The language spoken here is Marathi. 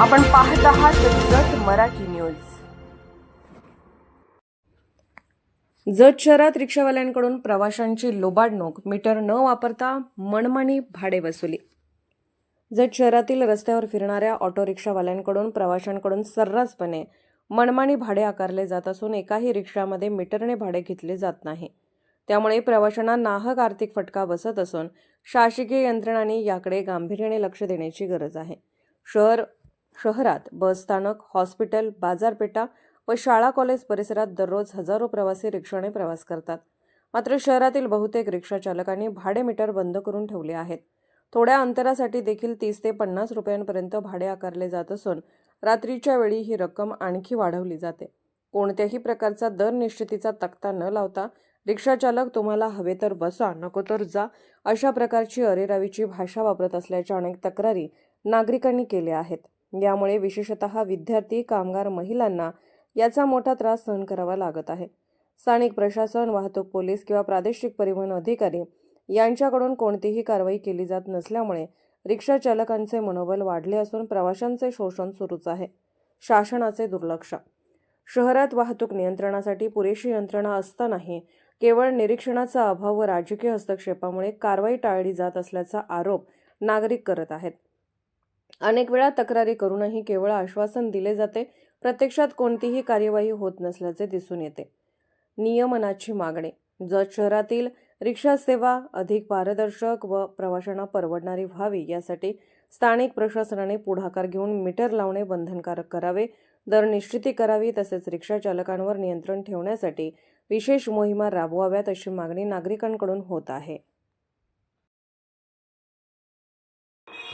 आपण पाहत आहात जत मराठी न्यूज. जत शहरात रिक्षावाल्यांकडून प्रवाशांची लोबाडणूक मीटर न वापरता मनमानी भाडे वसुली. जत शहरातील रस्त्यावर फिरणाऱ्या ऑटो रिक्षावाल्यांकडून प्रवाशांकडून सर्रासपणे मनमानी भाडे आकारले जात असून एकाही रिक्षामध्ये मीटरने भाडे घेतले जात नाही. त्यामुळे प्रवाशांना नाहक आर्थिक फटका बसत असून शासकीय यंत्रणांनी याकडे गांभीर्याने लक्ष देण्याची गरज आहे. शहर शहरात बसस्थानक हॉस्पिटल बाजारपेठा व शाळा कॉलेज परिसरात दररोज हजारो प्रवासी रिक्षाने प्रवास करतात. मात्र शहरातील बहुतेक रिक्षा चालकांनी भाडे मीटर बंद करून ठेवले आहेत. थोड्या अंतरासाठी देखील तीस ते पन्नास रुपयांपर्यंत भाडे आकारले जात असून रात्रीच्या वेळी ही रक्कम आणखी वाढवली जाते. कोणत्याही प्रकारचा दर निश्चितीचा तक्ता न लावता रिक्षाचालक तुम्हाला हवे तर बसा नको तर जा अशा प्रकारची अरेरावीची भाषा वापरत असल्याच्या अनेक तक्रारी नागरिकांनी केल्या आहेत. यामुळे विशेषतः विद्यार्थी कामगार महिलांना याचा मोठा त्रास सहन करावा लागत आहे. स्थानिक प्रशासन वाहतूक पोलीस किंवा प्रादेशिक परिवहन अधिकारी यांच्याकडून कोणतीही कारवाई केली जात नसल्यामुळे रिक्षा चालकांचे मनोबल वाढले असून प्रवाशांचे शोषण सुरूच आहे. शासनाचे दुर्लक्ष. शहरात वाहतूक नियंत्रणासाठी पुरेशी यंत्रणा असतानाही केवळ निरीक्षणाचा अभाव व राजकीय हस्तक्षेपामुळे कारवाई टाळली जात असल्याचा आरोप नागरिक करत आहेत. अनेक वेळा तक्रारी करूनही केवळ आश्वासन दिले जाते प्रत्यक्षात कोणतीही कार्यवाही होत नसल्याचे दिसून येते. नियमनाची मागणी जत शहरातील रिक्षा सेवा अधिक पारदर्शक व प्रवाशांना परवडणारी व्हावी यासाठी स्थानिक प्रशासनाने पुढाकार घेऊन मीटर लावणे बंधनकारक करावे दर निश्चिती करावी तसेच रिक्षा चालकांवर नियंत्रण ठेवण्यासाठी विशेष मोहिमा राबवाव्यात अशी मागणी नागरिकांकडून होत आहे.